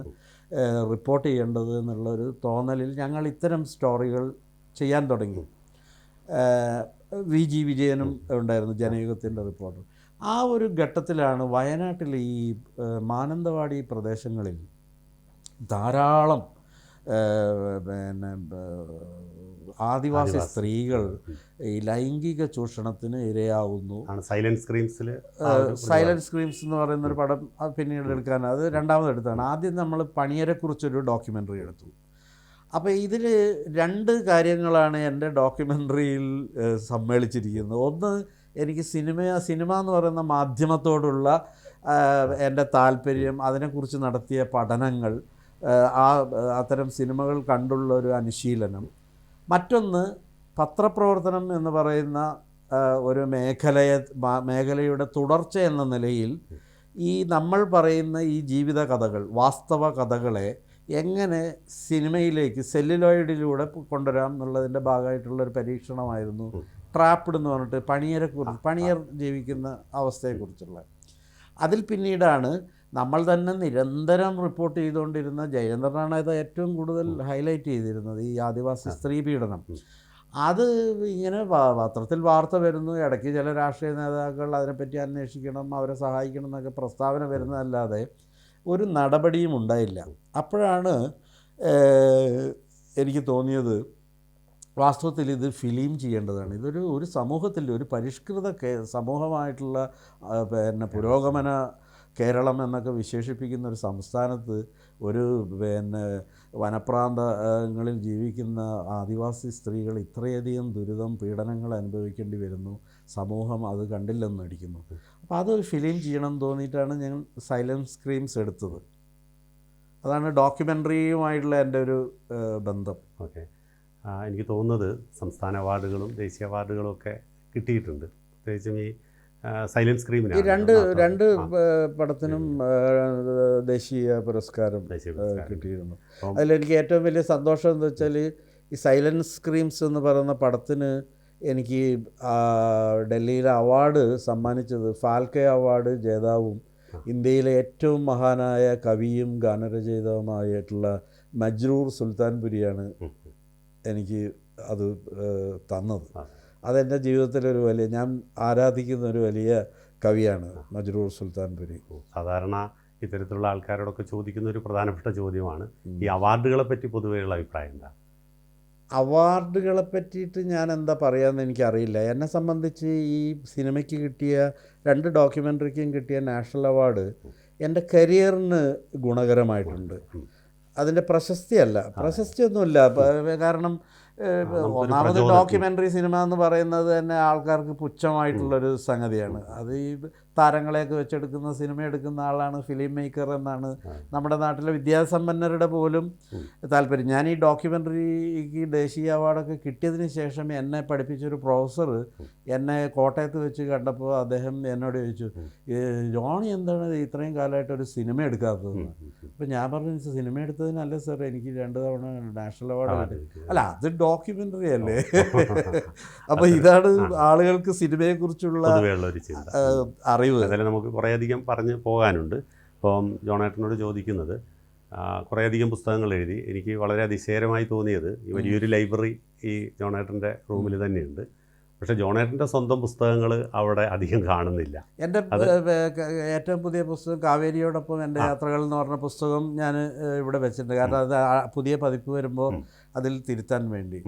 റിപ്പോർട്ട് ചെയ്യേണ്ടത് എന്നുള്ളൊരു തോന്നലിൽ ഞങ്ങൾ ഇത്തരം സ്റ്റോറികൾ ചെയ്യാൻ തുടങ്ങി. വി ജി വിജയനും ഉണ്ടായിരുന്നു ജനയുഗത്തിന്റെ റിപ്പോർട്ടർ. ആ ഒരു ഘട്ടത്തിലാണ് വയനാട്ടിലെ ഈ മാനന്തവാടി പ്രദേശങ്ങളിൽ ധാരാളം പിന്നെ ആദിവാസി. സ്ത്രീകൾ ഈ ലൈംഗിക ചൂഷണത്തിന് ഇരയാവുന്നു. ആണ് സ്ക്രീംസിൽ സൈലന്റ് സ്ക്രീംസ് എന്ന് പറയുന്ന ഒരു പടം അത് പിന്നീട് എടുക്കാൻ അത് രണ്ടാമത് എടുത്താണ്. ആദ്യം നമ്മൾ പണിയരെക്കുറിച്ചൊരു ഡോക്യുമെന്ററി എടുത്തു. അപ്പോൾ ഇതിൽ രണ്ട് കാര്യങ്ങളാണ് എന്റെ ഡോക്യുമെന്ററിയിൽ സമ്മേളിച്ചിരിക്കുന്നത്. ഒന്ന് എനിക്ക് സിനിമ സിനിമ എന്ന് പറയുന്ന മാധ്യമത്തോടുള്ള എന്റെ താല്പര്യം അതിനെക്കുറിച്ച് നടത്തിയ പഠനങ്ങൾ ആ, അത്തരം സിനിമകൾ കണ്ടുള്ള ഒരു അനുശീലനം. മറ്റൊന്ന് പത്രപ്രവർത്തനം എന്ന് പറയുന്ന ഒരു മേഖലയെ മേഖലയുടെ തുടർച്ച എന്ന നിലയിൽ ഈ നമ്മൾ പറയുന്ന ഈ ജീവിത കഥകൾ വാസ്തവ കഥകളെ എങ്ങനെ സിനിമയിലേക്ക് സെല്ലുലോയിഡിലൂടെ കൊണ്ടുവരാം എന്നുള്ളതിന്റെ ഭാഗമായിട്ടുള്ളൊരു പരീക്ഷണമായിരുന്നു. ട്രാപ്പിഡ് എന്ന് പറഞ്ഞിട്ട് പണിയരെ കുറിച്ച് പണിയർ ജീവിക്കുന്ന അവസ്ഥയെക്കുറിച്ചുള്ള. അതിൽ പിന്നീടാണ് നമ്മൾ തന്നെ നിരന്തരം റിപ്പോർട്ട് ചെയ്തുകൊണ്ടിരുന്ന ജയചന്ദ്രനാണ് ഇത് ഏറ്റവും കൂടുതൽ ഹൈലൈറ്റ് ചെയ്തിരുന്നത് ഈ ആദിവാസി സ്ത്രീ പീഡനം. അത് ഇങ്ങനെ പത്രത്തിൽ വാർത്ത വരുന്നു ഇടയ്ക്ക് ചില രാഷ്ട്രീയ നേതാക്കൾ അതിനെപ്പറ്റി അന്വേഷിക്കണം അവരെ സഹായിക്കണം എന്നൊക്കെ പ്രസ്താവന വരുന്നതല്ലാതെ ഒരു നടപടിയും ഉണ്ടായില്ല. അപ്പോഴാണ് എനിക്ക് തോന്നിയത് വാസ്തവത്തിൽ ഇത് ഫിലിം ചെയ്യേണ്ടതാണ്. ഇതൊരു ഒരു സമൂഹത്തിൽ ഒരു പരിഷ്കൃത സമൂഹമായിട്ടുള്ള പിന്നെ പുരോഗമന കേരളം എന്നൊക്കെ വിശേഷിപ്പിക്കുന്ന ഒരു സംസ്ഥാനത്ത് ഒരു പിന്നെ വനപ്രാന്തങ്ങളിൽ ജീവിക്കുന്ന ആദിവാസി സ്ത്രീകൾ ഇത്രയധികം ദുരിതം പീഡനങ്ങൾ അനുഭവിക്കേണ്ടി വരുന്നു. സമൂഹം അത് കണ്ടില്ലെന്ന് നടിക്കുന്നു. അപ്പോൾ അത് ഫിലിം ചെയ്യണം തോന്നിയിട്ടാണ് ഞങ്ങൾ സൈലൻസ് സ്ക്രീംസ് എടുത്തത്. അതാണ് ഡോക്യുമെന്ററിയുമായിട്ടുള്ള എന്റെ ഒരു ബന്ധം. ഓക്കെ. എനിക്ക് തോന്നുന്നത് സംസ്ഥാന അവാർഡുകളും ദേശീയ അവാർഡുകളും ഒക്കെ കിട്ടിയിട്ടുണ്ട്. പ്രത്യേകിച്ചും ഈ സൈലൻസ് ഈ സ്ക്രീമിന് രണ്ട് രണ്ട് ഏഹ്, പടത്തിനും ദേശീയ പുരസ്കാരം. കിട്ടിയിരുന്നു. അതിലെനിക്ക് ഏറ്റവും വലിയ സന്തോഷം എന്ന് വെച്ചാൽ ഈ സൈലൻസ് സ്ക്രീംസ് എന്ന് പറയുന്ന പടത്തിന് എനിക്ക് ഡൽഹിയിലെ അവാർഡ് സമ്മാനിച്ചത് ഫാൽക്കെ അവാർഡ് ജേതാവും ഇന്ത്യയിലെ ഏറ്റവും മഹാനായ കവിയും ഗാനരചയിതാവുമായിട്ടുള്ള മജ്രൂർ സുൽത്താൻപുരിയാണ് എനിക്ക് അത് തന്നത്. അതെന്റെ ജീവിതത്തിലൊരു വലിയ ഞാൻ ആരാധിക്കുന്ന ഒരു വലിയ കവിയാണ് മജ്രൂർ സുൽത്താൻപുരി സാധാരണ ഇത്തരത്തിലുള്ള ആൾക്കാരോടൊക്കെ ചോദിക്കുന്ന ഒരു പ്രധാനപ്പെട്ട ചോദ്യമാണ് ഈ അവാർഡുകളെ പറ്റി പൊതുവെയുള്ള അഭിപ്രായം എന്താ? അവാർഡുകളെ പറ്റിയിട്ട് ഞാൻ എന്താ പറയാമെന്ന് എനിക്കറിയില്ല. എന്നെ സംബന്ധിച്ച് ഈ സിനിമയ്ക്ക് കിട്ടിയ രണ്ട് ഡോക്യുമെന്ററിക്കും കിട്ടിയ നാഷണൽ അവാർഡ് എന്റെ കരിയറിന് ഗുണകരമായിട്ടുണ്ട്. അതിന്റെ പ്രശസ്തിയല്ല. പ്രശസ്തിയൊന്നുമില്ല. കാരണം ഒന്നാമത് ഡോക്യുമെന്ററി സിനിമ എന്ന് പറയുന്നത് തന്നെ ആൾക്കാർക്ക് പുച്ഛമായിട്ടുള്ളൊരു സംഗതിയാണ്. അത് ഈ താരങ്ങളെയൊക്കെ വെച്ചെടുക്കുന്ന സിനിമ എടുക്കുന്ന ആളാണ് ഫിലിം മേക്കർ എന്നാണ് നമ്മുടെ നാട്ടിലെ വിദ്യാസമ്പന്നരുടെ പോലും. താല്പര്യം. ഞാൻ ഈ ഡോക്യുമെന്ററിക്ക് ദേശീയ അവാർഡൊക്കെ കിട്ടിയതിന് ശേഷം എന്നെ പഠിപ്പിച്ചൊരു പ്രൊഫസർ എന്നെ കോട്ടയത്ത് വെച്ച് കണ്ടപ്പോൾ അദ്ദേഹം എന്നോട് ചോദിച്ചു ജോണി എന്താണ് ഇത്രയും കാലമായിട്ട് ഒരു സിനിമ എടുക്കാത്തതെന്ന് അപ്പം ഞാൻ പറഞ്ഞു സിനിമ എടുത്തതിനല്ല സർ എനിക്ക് രണ്ട് തവണ നാഷണൽ അവാർഡ് അല്ല അത് ഡോക്യുമെന്ററി അല്ലേ? അപ്പോൾ ഇതാണ് ആളുകൾക്ക് സിനിമയെക്കുറിച്ചുള്ള ആ, അറിവ് എന്തായാലും നമുക്ക് കുറേയധികം പറഞ്ഞ് പോകാനുണ്ട്. ഇപ്പം ജോണേട്ടനോട് ചോദിക്കുന്നത് കുറേയധികം പുസ്തകങ്ങൾ എഴുതി. എനിക്ക് വളരെ അതിശയകരമായി തോന്നിയത് ഈ വലിയൊരു ലൈബ്രറി ഈ ജോണേട്ടന്റെ റൂമിൽ തന്നെയുണ്ട്. പക്ഷേ ജോണേട്ടന്റെ സ്വന്തം പുസ്തകങ്ങൾ അവിടെ അധികം കാണുന്നില്ല. എന്റെ ഏറ്റവും പുതിയ പുസ്തകം കാവേരിയോടൊപ്പം എന്റെ യാത്രകൾ എന്ന് പറഞ്ഞ പുസ്തകം ഞാൻ ഇവിടെ വെച്ചിട്ടുണ്ട്. കാരണം അത് പുതിയ പതിപ്പ് വരുമ്പോൾ. അതിൽ തിരുത്താൻ വേണ്ടി.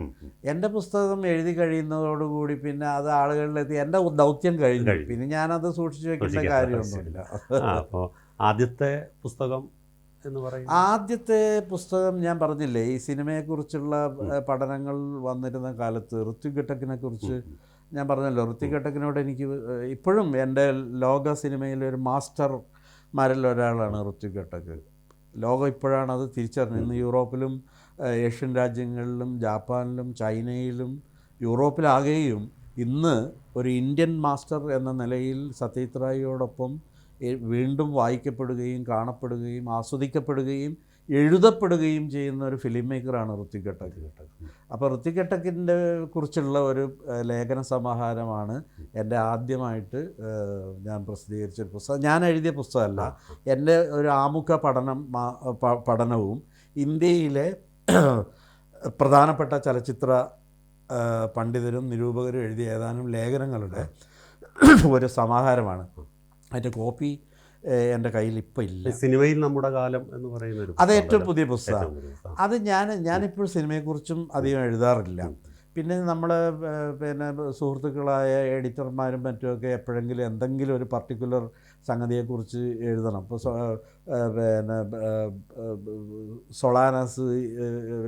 എന്റെ പുസ്തകം എഴുതി കഴിയുന്നതോടുകൂടി പിന്നെ അത് ആളുകളിലെത്തി എന്റെ ദൗത്യം കഴിഞ്ഞു. പിന്നെ ഞാനത് സൂക്ഷിച്ചു വെക്കേണ്ട കാര്യമൊന്നുമില്ല. അപ്പോൾ ആദ്യത്തെ പുസ്തകം എന്ന് പറയുന്നത്? ആദ്യത്തെ പുസ്തകം ഞാൻ പറഞ്ഞില്ലേ ഈ സിനിമയെക്കുറിച്ചുള്ള പഠനങ്ങൾ വന്നിരുന്ന കാലത്ത് ഋത്വിക് ഘട്ടക്കിനെ കുറിച്ച് ഞാൻ പറഞ്ഞല്ലോ ഋത്വിക് ഘട്ടക്കിനോട് എനിക്ക് ഇപ്പോഴും എന്റെ ലോക സിനിമയിലെ ഒരു മാസ്റ്റർമാരിൽ ഒരാളാണ് ഋത്വിക് ഘട്ടക്ക്. ലോകം ഇപ്പോഴാണ് അത് തിരിച്ചറിഞ്ഞത് ഇന്ന് യൂറോപ്പിലും ഏഷ്യൻ രാജ്യങ്ങളിലും ജാപ്പാനിലും ചൈനയിലും യൂറോപ്പിലാകെയും ഇന്ന് ഒരു ഇന്ത്യൻ മാസ്റ്റർ എന്ന നിലയിൽ സത്യജിത് റായിയോടൊപ്പം വീണ്ടും വായിക്കപ്പെടുകയും കാണപ്പെടുകയും ആസ്വദിക്കപ്പെടുകയും എഴുതപ്പെടുകയും ചെയ്യുന്ന ഒരു ഫിലിം മേക്കറാണ് ഋത്വിക് ഘട്ടക് അപ്പോൾ ഋത്വിക് ഘട്ടക്കിന്റെ കുറിച്ചുള്ള ഒരു ലേഖന സമാഹാരമാണ് എന്റെ ആദ്യമായിട്ട് ഞാൻ പ്രസിദ്ധീകരിച്ച ഒരു പുസ്തകം. ഞാൻ എഴുതിയ പുസ്തകമല്ല. എന്റെ ഒരു ആമുഖ പഠനം പഠനവും ഇന്ത്യയിലെ പ്രധാനപ്പെട്ട ചലച്ചിത്ര പണ്ഡിതരും നിരൂപകരും എഴുതിയ ഏതാനും ലേഖനങ്ങളുടെ ഒരു സമാഹാരമാണ്. അതിന്റെ കോപ്പി എന്റെ കയ്യിൽ ഇപ്പം ഇല്ല. സിനിമയിൽ നമ്മുടെ കാലം എന്ന് പറയുന്നത് അത് ഏറ്റവും പുതിയ പുസ്തകമാണ്. അത് ഞാൻ ഞാനിപ്പോൾ സിനിമയെക്കുറിച്ചും അധികം എഴുതാറില്ല. പിന്നെ നമ്മൾ പിന്നെ സുഹൃത്തുക്കളായ എഡിറ്റർമാരും മറ്റുമൊക്കെ എപ്പോഴെങ്കിലും എന്തെങ്കിലും ഒരു പർട്ടിക്കുലർ സംഗതിയെക്കുറിച്ച് എഴുതണം. ഇപ്പോൾ സൊ- പിന്നെ സൊളാനാസ്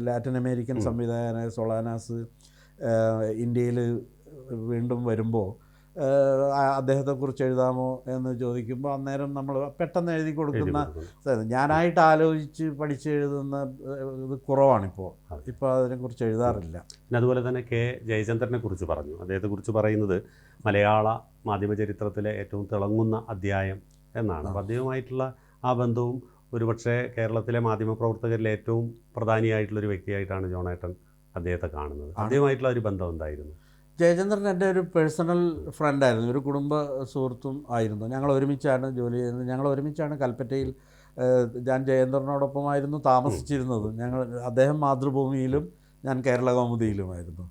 ലാറ്റിൻ അമേരിക്കൻ സംവിധായകനായ സൊളാനാസ് ഇന്ത്യയിൽ വീണ്ടും വരുമ്പോൾ അദ്ദേഹത്തെക്കുറിച്ച് എഴുതാമോ എന്ന് ചോദിക്കുമ്പോൾ അന്നേരം നമ്മൾ പെട്ടെന്ന് എഴുതി കൊടുക്കുന്ന. ഞാനായിട്ട് ആലോചിച്ച് പഠിച്ച് എഴുതുന്ന ഇത് കുറവാണിപ്പോൾ ഇപ്പോൾ അതിനെക്കുറിച്ച് എഴുതാറില്ല. പിന്നെ അതുപോലെ തന്നെ കെ ജയചന്ദ്രനെ കുറിച്ച് പറഞ്ഞു. അദ്ദേഹത്തെക്കുറിച്ച് പറയുന്നത് മലയാള മാധ്യമ ചരിത്രത്തിലെ ഏറ്റവും തിളങ്ങുന്ന അധ്യായം എന്നാണ്. അപ്പോൾ അദ്ദേഹവുമായിട്ടുള്ള ആ ബന്ധവും ഒരുപക്ഷെ കേരളത്തിലെ മാധ്യമ പ്രവർത്തകരിൽ ഏറ്റവും പ്രധാനിയായിട്ടുള്ള ഒരു വ്യക്തിയായിട്ടാണ് ജോണേട്ടൻ അദ്ദേഹത്തെ കാണുന്നത്. അദ്ദേഹമായിട്ടുള്ള ഒരു ബന്ധം എന്തായിരുന്നു? ജയചന്ദ്രൻ എന്റെ ഒരു പേഴ്സണൽ ഫ്രണ്ടായിരുന്നു ഒരു കുടുംബ സുഹൃത്തും ആയിരുന്നു. ഞങ്ങൾ ഒരുമിച്ചാണ് ജോലി ചെയ്യുന്നത് ഞങ്ങൾ ഒരുമിച്ചാണ് കൽപ്പറ്റയിൽ ഞാൻ ജയേന്ദ്രനോടൊപ്പമായിരുന്നു താമസിച്ചിരുന്നത്. ഞങ്ങൾ അദ്ദേഹം മാതൃഭൂമിയിലും ഞാൻ കേരള കൗമുദിയിലുമായിരുന്നു.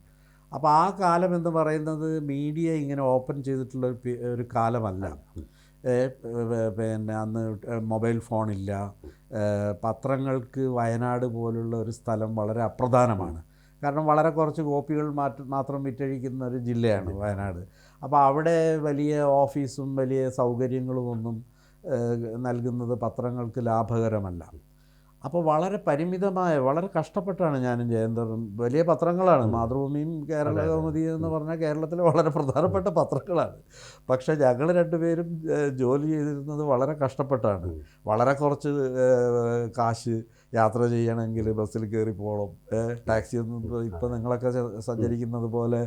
അപ്പോൾ ആ കാലം എന്ന് പറയുന്നത് മീഡിയ ഇങ്ങനെ ഓപ്പൺ ചെയ്തിട്ടുള്ള ഒരു ഒരു കാലമല്ല. പിന്നെ അന്ന് മൊബൈൽ ഫോണില്ല പത്രങ്ങൾക്ക് വയനാട് പോലുള്ള ഒരു സ്ഥലം വളരെ അപ്രധാനമാണ്. കാരണം വളരെ കുറച്ച് കോപ്പികൾ മാറ്റ മാത്രം വിറ്റഴിക്കുന്ന ഒരു ജില്ലയാണ് വയനാട്. അപ്പോൾ അവിടെ വലിയ ഓഫീസും വലിയ സൗകര്യങ്ങളും ഒന്നും നൽകുന്നത് പത്രങ്ങൾക്ക് ലാഭകരമല്ല. അപ്പോൾ വളരെ പരിമിതമായ വളരെ കഷ്ടപ്പെട്ടാണ് ഞാനും ജയന്തറും. വലിയ പത്രങ്ങളാണ്. മാതൃഭൂമിയും കേരള. കൗമുദി എന്ന് പറഞ്ഞാൽ കേരളത്തിലെ വളരെ പ്രധാനപ്പെട്ട പത്രങ്ങളാണ്. പക്ഷേ ഞങ്ങൾ രണ്ടുപേരും ജോലി ചെയ്തിരുന്നത് വളരെ കഷ്ടപ്പെട്ടാണ്. വളരെ കുറച്ച് കാശ് യാത്ര ചെയ്യണമെങ്കിൽ ബസ്സിൽ കയറി പോകണം. ടാക്സി ഒന്നും ഇപ്പം നിങ്ങളൊക്കെ സഞ്ചരിക്കുന്നത് പോലെ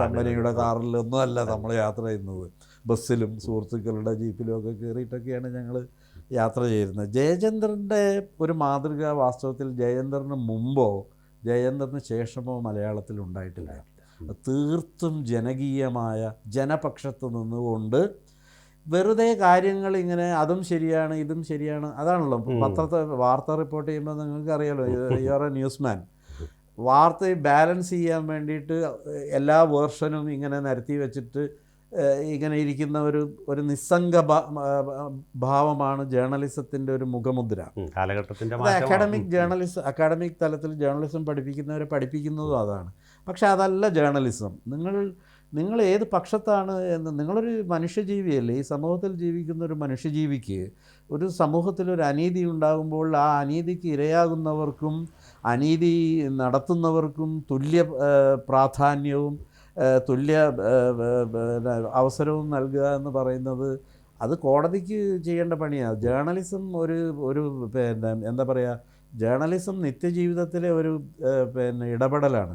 കമ്പനിയുടെ കാറിലൊന്നും അല്ല നമ്മൾ യാത്ര ചെയ്യുന്നത്. ബസ്സിലും സുഹൃത്തുക്കളുടെ ജീപ്പിലും ഒക്കെ കയറിയിട്ടൊക്കെയാണ് ഞങ്ങൾ യാത്ര ചെയ്യുന്നത്. ജയചന്ദ്രന്റെ ഒരു മാതൃക വാസ്തവത്തിൽ ജയചന്ദ്രന് മുമ്പോ ജയചന്ദ്രന് ശേഷമോ മലയാളത്തിൽ ഉണ്ടായിട്ടില്ല. തീർത്തും ജനകീയമായ ജനപക്ഷത്ത് നിന്നുകൊണ്ട് വെറുതെ കാര്യങ്ങൾ ഇങ്ങനെ അതും ശരിയാണ് ഇതും ശരിയാണ് അതാണല്ലോ. പത്രത്തെ വാർത്ത റിപ്പോർട്ട് ചെയ്യുമ്പോൾ നിങ്ങൾക്ക് അറിയാലോ യു ആർ എ ന്യൂസ്മാൻ വാർത്ത ബാലൻസ് ചെയ്യാൻ വേണ്ടിയിട്ട് എല്ലാ വേർഷനും ഇങ്ങനെ നിരത്തി വെച്ചിട്ട് ഇങ്ങനെ ഇരിക്കുന്ന ഒരു ഒരു നിസ്സംഗ ഭാവമാണ് ജേർണലിസത്തിന്റെ ഒരു മുഖമുദ്ര. കാലഘട്ടത്തിന്റെ. അക്കാഡമിക് ജേർണലിസം അക്കാഡമിക് തലത്തിൽ ജേർണലിസം പഠിപ്പിക്കുന്നവരെ പഠിപ്പിക്കുന്നതും അതാണ്. പക്ഷെ അതല്ല ജേർണലിസം നിങ്ങൾ നിങ്ങൾ ഏത് പക്ഷത്താണ് എന്ന് നിങ്ങളൊരു മനുഷ്യജീവിയല്ലേ? ഈ സമൂഹത്തിൽ ജീവിക്കുന്ന ഒരു മനുഷ്യജീവിക്ക് ഒരു സമൂഹത്തിൽ ഒരു അനീതി ഉണ്ടാകുമ്പോൾ ആ അനീതിക്ക് ഇരയാകുന്നവർക്കും അനീതി നടത്തുന്നവർക്കും തുല്യ പ്രാധാന്യവും തുല്യ അവസരവും നൽകുക എന്ന് പറയുന്നത് അത് കോടതിക്ക് ചെയ്യേണ്ട പണിയാണ് ജേർണലിസം ഒരു ഒരു പിന്നെ എന്താ പറയുക ജേർണലിസം നിത്യജീവിതത്തിലെ ഒരു പിന്നെ ഇടപെടലാണ്.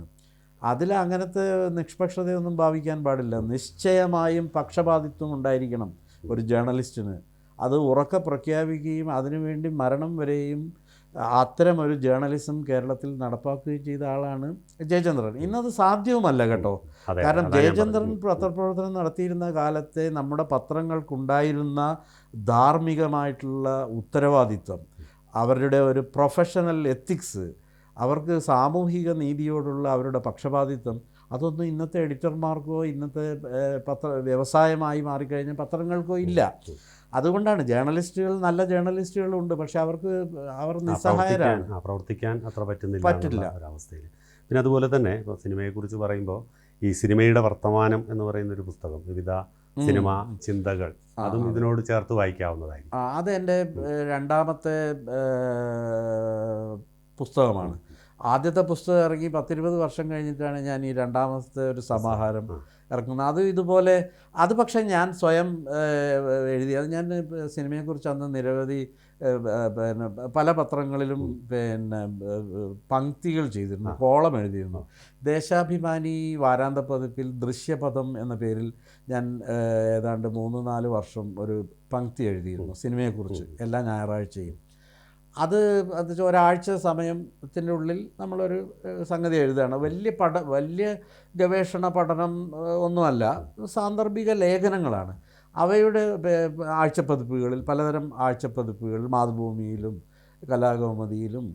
അതിൽ അങ്ങനത്തെ നിഷ്പക്ഷതയൊന്നും ഭാവിക്കാൻ പാടില്ല. നിശ്ചയമായും പക്ഷപാതിത്വം ഉണ്ടായിരിക്കണം ഒരു ജേർണലിസ്റ്റിന് അത് ഉറക്കെ പ്രഖ്യാപിക്കുകയും അതിനുവേണ്ടി മരണം വരെയും അത്തരം ഒരു ജേർണലിസം കേരളത്തിൽ നടപ്പാക്കുകയും ചെയ്ത ആളാണ് ജയചന്ദ്രൻ. ഇന്നത് സാധ്യവുമല്ല കേട്ടോ. കാരണം ജയചന്ദ്രൻ. പത്രപ്രവർത്തനം നടത്തിയിരുന്ന കാലത്തെ നമ്മുടെ പത്രങ്ങൾക്കുണ്ടായിരുന്ന ധാർമ്മികമായിട്ടുള്ള ഉത്തരവാദിത്വം അവരുടെ ഒരു പ്രൊഫഷണൽ എത്തിക്സ് അവർക്ക് സാമൂഹിക നീതിയോടുള്ള അവരുടെ പക്ഷപാതിത്വം അതൊന്നും ഇന്നത്തെ എഡിറ്റർമാർക്കോ ഇന്നത്തെ പത്ര വ്യവസായമായി മാറിക്കഴിഞ്ഞ പത്രങ്ങൾക്കോ ഇല്ല. അതുകൊണ്ടാണ് ജേർണലിസ്റ്റുകൾ നല്ല ജേർണലിസ്റ്റുകളുണ്ട് പക്ഷെ അവർക്ക് അവർ നിസ്സഹായരാണ്. പ്രവർത്തിക്കാൻ- അത്ര പറ്റുന്നില്ല പറ്റില്ല. ഒരവസ്ഥയിൽ. പിന്നെ അതുപോലെ തന്നെ ഇപ്പോൾ സിനിമയെക്കുറിച്ച് പറയുമ്പോൾ ഈ സിനിമയുടെ വർത്തമാനം എന്ന് പറയുന്ന ഒരു പുസ്തകം വിവിധ സിനിമ ചിന്തകൾ അതും ഇതിനോട് ചേർത്ത് വായിക്കാവുന്നതായിരിക്കും. അതെന്റെ അത് എന്റെ രണ്ടാമത്തെ പുസ്തകമാണ്. ആദ്യത്തെ പുസ്തകം ഇറങ്ങി പത്തിരുപത് വർഷം കഴിഞ്ഞിട്ടാണ് ഞാൻ ഈ രണ്ടാമത്തെ ഒരു സമാഹാരം. ഇറക്കുന്നത് അത് ഇതുപോലെ അത് പക്ഷേ ഞാൻ സ്വയം എഴുതി. അത് ഞാൻ സിനിമയെക്കുറിച്ച് അന്ന് നിരവധി പിന്നെ പല പത്രങ്ങളിലും പിന്നെ പങ്ക്തികൾ ചെയ്തിരുന്നു കോളം എഴുതിയിരുന്നു. ദേശാഭിമാനി വാരാന്ത പതിപ്പിൽ ദൃശ്യപഥം എന്ന പേരിൽ ഞാൻ ഏതാണ്ട് മൂന്ന് നാല് വർഷം ഒരു പങ്ക്തി എഴുതിയിരുന്നു സിനിമയെക്കുറിച്ച് എല്ലാ ഞായറാഴ്ചയും. അത് അത് ഒരാഴ്ച സമയത്തിന്റെ ഉള്ളിൽ നമ്മളൊരു സംഗതി എഴുതുകയാണ്. വലിയ പഠ വലിയ ഗവേഷണ പഠനം ഒന്നുമല്ല. സാന്ദർഭിക ലേഖനങ്ങളാണ്. അവയുടെ ആഴ്ച ആഴ്ചപ്പതിപ്പുകളിൽ പലതരം ആഴ്ചപ്പതിപ്പുകളിൽ മാതൃഭൂമിയിലും കലാകൗമുദിയിലും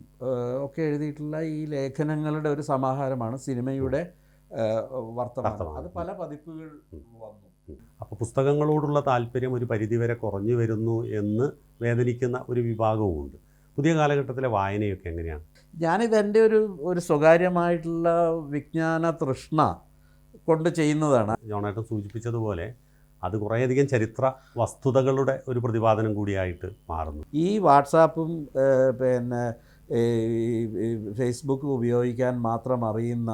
ഒക്കെ എഴുതിയിട്ടുള്ള ഈ ലേഖനങ്ങളുടെ ഒരു സമാഹാരമാണ് സിനിമയുടെ വർത്തമാനം. വർത്തമാനം. അത് പല പതിപ്പുകൾ വന്നു. അപ്പോൾ പുസ്തകങ്ങളോടുള്ള താല്പര്യം ഒരു പരിധിവരെ കുറഞ്ഞു വരുന്നു എന്ന് വേദനിക്കുന്ന ഒരു വിഭാഗവുമുണ്ട്. പുതിയ കാലഘട്ടത്തിലെ വായനയൊക്കെ എങ്ങനെയാണ്? ഞാനിത് എന്റെ ഒരു ഒരു സ്വകാര്യമായിട്ടുള്ള വിജ്ഞാന തൃഷ്ണ കൊണ്ട് ചെയ്യുന്നതാണ്. ജോണേട്ടൻ സൂചിപ്പിച്ചതുപോലെ അത് കുറേയധികം ചരിത്ര വസ്തുതകളുടെ ഒരു പ്രതിപാദനം കൂടിയായിട്ട് മാറുന്നു. ഈ വാട്സാപ്പും പിന്നെ ഫേസ്ബുക്ക് ഉപയോഗിക്കാൻ മാത്രം അറിയുന്ന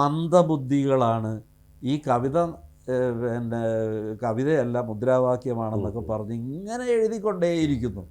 മന്ദബുദ്ധികളാണ് ഈ കവിത പിന്നെ കവിതയല്ല മുദ്രാവാക്യമാണെന്നൊക്കെ പറഞ്ഞ് ഇങ്ങനെ എഴുതിക്കൊണ്ടേയിരിക്കുന്നു.